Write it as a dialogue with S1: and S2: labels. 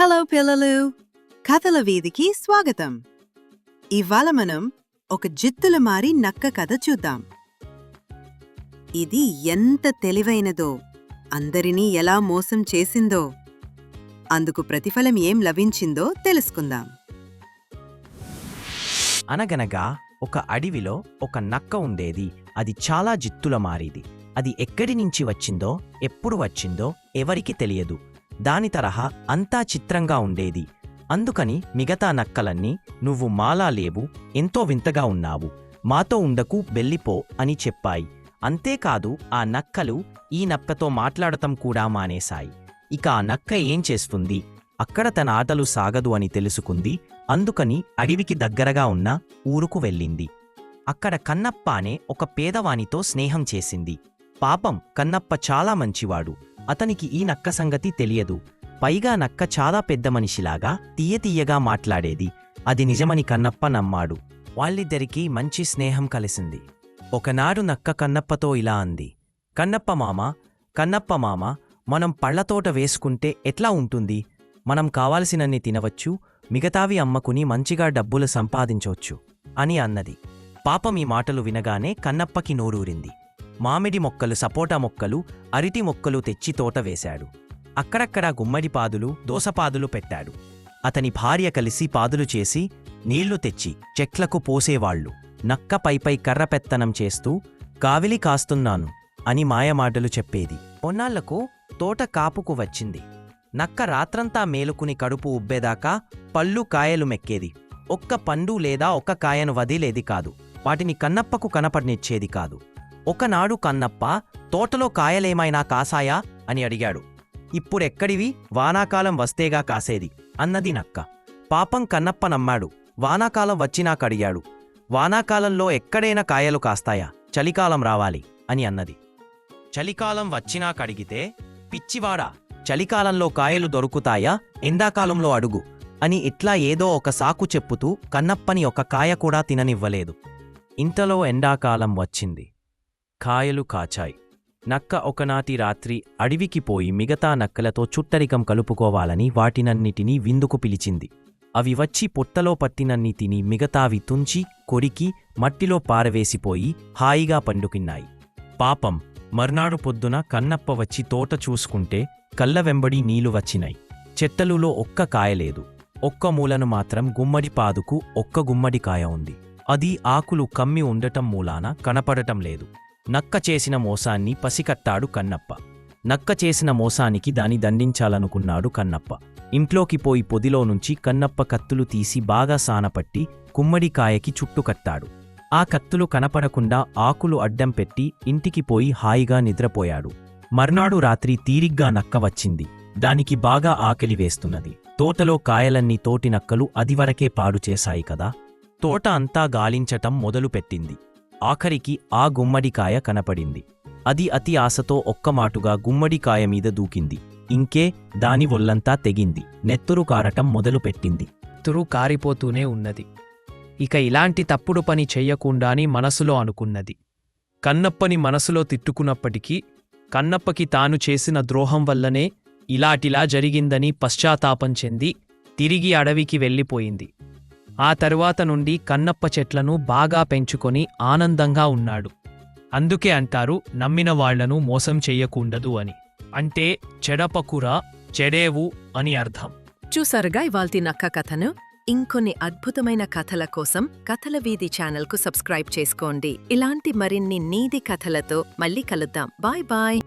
S1: Hello పిల్లలు. కథల వీధికి స్వాగతం. ఇవాళ మనం ఒక జిత్తుల మారి నక్క కథ చూద్దాం. ఇది ఎంత తెలివైనదో అందరినీ ఎలా మోసం చేసిందో అందుకు ప్రతిఫలం ఏం లభించిందో తెలుసుకుందాం.
S2: అనగనగా ఒక అడవిలో ఒక నక్క ఉండేది. అది చాలా జిత్తుల మారిది. అది ఎక్కడి నుంచి వచ్చిందో ఎప్పుడు వచ్చిందో ఎవరికి తెలియదు. దాని తరహా అంతా చిత్రంగా ఉండేది. అందుకని మిగతా నక్కలన్నీ నువ్వు మాలా లేవు ఎంతో వింతగా ఉన్నావు మాతో ఉండకు వెళ్ళిపో అని చెప్పాయి. అంతేకాదు ఆ నక్కలు ఈ నక్కతో మాట్లాడటం కూడా మానేశాయి. ఇక ఆ నక్క ఏం చేస్తుంది? అక్కడ తన ఆటలు సాగదు అని తెలుసుకుంది. అందుకని అడవికి దగ్గరగా ఉన్న ఊరుకు వెళ్ళింది. అక్కడ కన్నప్ప అనే ఒక పేదవానితో స్నేహం చేసింది. పాపం కన్నప్ప చాలా మంచివాడు. అతనికి ఈ నక్క సంగతి తెలియదు. పైగా నక్క చాలా పెద్ద మనిషిలాగా తీయతీయగా మాట్లాడేది. అది నిజమని కన్నప్ప నమ్మాడు. వాళ్ళిద్దరికీ మంచి స్నేహం కలిసింది. ఒకనాడు నక్క కన్నప్పతో ఇలా అంది. కన్నప్ప మామ కన్నప్ప మామ మనం పళ్ళతోట వేసుకుంటే ఎట్లా ఉంటుంది? మనం కావాల్సినన్ని తినవచ్చు మిగతావి అమ్మకుని మంచిగా డబ్బులు సంపాదించవచ్చు అని అన్నది. పాపం ఈ మాటలు వినగానే కన్నప్పకి నోరూరింది. మామిడి మొక్కలు సపోటా మొక్కలు అరిటి మొక్కలు తెచ్చి తోట వేశాడు. అక్కడక్కడా గుమ్మడి పాదులు దోసపాదులు పెట్టాడు. అతని భార్య కలిసి పాదులు చేసి నీళ్ళు తెచ్చి చెట్లకు పోసేవాళ్ళు నక్క పైపై కర్రపెత్తనం చేస్తూ కావిలి కాస్తున్నాను అని మాయమాటలు చెప్పేది. కొన్నాళ్ళకు తోట కాపుకు వచ్చింది. నక్క రాత్రంతా మేలుకుని కడుపు ఉబ్బేదాకా పళ్ళు కాయలు మెక్కేది. ఒక్క పండు లేదా ఒక్క కాయను వదిలేది కాదు. వాటిని కన్నప్పకు కనపడినిచ్చేది కాదు. ఒకనాడు కన్నప్ప తోటలో కాయలేమైనా కాసాయా? అని అడిగాడు. ఇప్పుడెక్కడివి? వానాకాలం వస్తేగా కాసేది అన్నది నక్క. పాపం కన్నప్ప నమ్మాడు. వానాకాలం వచ్చినాకడిగాడు. వానాకాలంలో ఎక్కడైనా కాయలు కాస్తాయా? చలికాలం రావాలి అని అన్నది. చలికాలం వచ్చినాకడిగితే పిచ్చివాడా? చలికాలంలో కాయలు దొరుకుతాయా? ఎండాకాలంలో అడుగు అని ఇట్లా ఏదో ఒక సాకు చెప్పుతూ కన్నప్పని ఒక కాయ కూడా తిననివ్వలేదు. ఇంతలో ఎండాకాలం వచ్చింది. కాయలు కాచాయి. నక్క ఒకనాటి రాత్రి అడవికి పోయి మిగతా నక్కలతో చుట్టరికం కలుపుకోవాలని వాటినన్నిటినీ విందుకు పిలిచింది. అవి వచ్చి పొట్టలో పట్టినన్ని తిని మిగతావి తుంచి కొరికి మట్టిలో పారవేసిపోయి హాయిగా పండుకిన్నాయి. పాపం మర్నాడు పొద్దున కన్నప్ప వచ్చి తోట చూసుకుంటే కళ్ళ వెంబడి నీళ్ళు వచ్చినాయి. చెత్తలులో ఒక్క కాయలేదు ఒక్క మూలను మాత్రం గుమ్మడి పాదుకు ఒక్క గుమ్మడి కాయ ఉంది. అది ఆకులు కమ్మి ఉండటం మూలాన కనపడటం లేదు. నక్క చేసిన మోసాన్ని పసికట్టాడు కన్నప్ప. నక్క చేసిన మోసానికి దాని దండించాలనుకున్నాడు కన్నప్ప. ఇంట్లోకి పోయి పొదిలో నుంచి కన్నప్ప కత్తులు తీసి బాగా సానపట్టి కుమ్మడికాయకి చుట్టుకట్టాడు ఆ కత్తులు కనపడకుండా ఆకులు అడ్డం పెట్టి ఇంటికి పోయి హాయిగా నిద్రపోయాడు. మర్నాడు రాత్రి తీరిగ్గా నక్క వచ్చింది. దానికి బాగా ఆకలి వేస్తున్నది. తోటలో కాయలన్నీ తోటి నక్కలు అదివరకే పాడు చేశాయి కదా. తోట అంతా గాలించటం మొదలుపెట్టింది. ఆఖరికి ఆ గుమ్మడికాయ కనపడింది. అది అతి ఆశతో ఒక్కమాటుగా గుమ్మడికాయ మీద దూకింది. ఇంకే దాని ఒల్లంతా తెగింది. నెత్తురు కారటం మొదలుపెట్టింది
S3: తురు కారిపోతూనే ఉన్నది. ఇక ఇలాంటి తప్పుడు పని చెయ్యకుండాని మనసులో అనుకున్నది. కన్నప్పని మనసులో తిట్టుకున్నప్పటికీ కన్నప్పకి తాను చేసిన ద్రోహం వల్లనే ఇలాటిలా జరిగిందని పశ్చాత్తాపం చెంది తిరిగి అడవికి వెళ్ళిపోయింది. ఆ తరువాత నుండి కన్నప్ప చెట్లను బాగా పెంచుకొని ఆనందంగా ఉన్నాడు. అందుకే అంటారు నమ్మిన వాళ్ళను మోసం చెయ్యకుండదు అని. అంటే చెడపకురా చెడేవు అని అర్థం.
S4: చూసారుగా ఇవాల్టి నక్క కథను? ఇంకొన్ని అద్భుతమైన కథల కోసం కథల వీధి ఛానల్కు సబ్స్క్రైబ్ చేసుకోండి. ఇలాంటి మరిన్ని నీది కథలతో మళ్ళీ కలుద్దాం. Bye bye!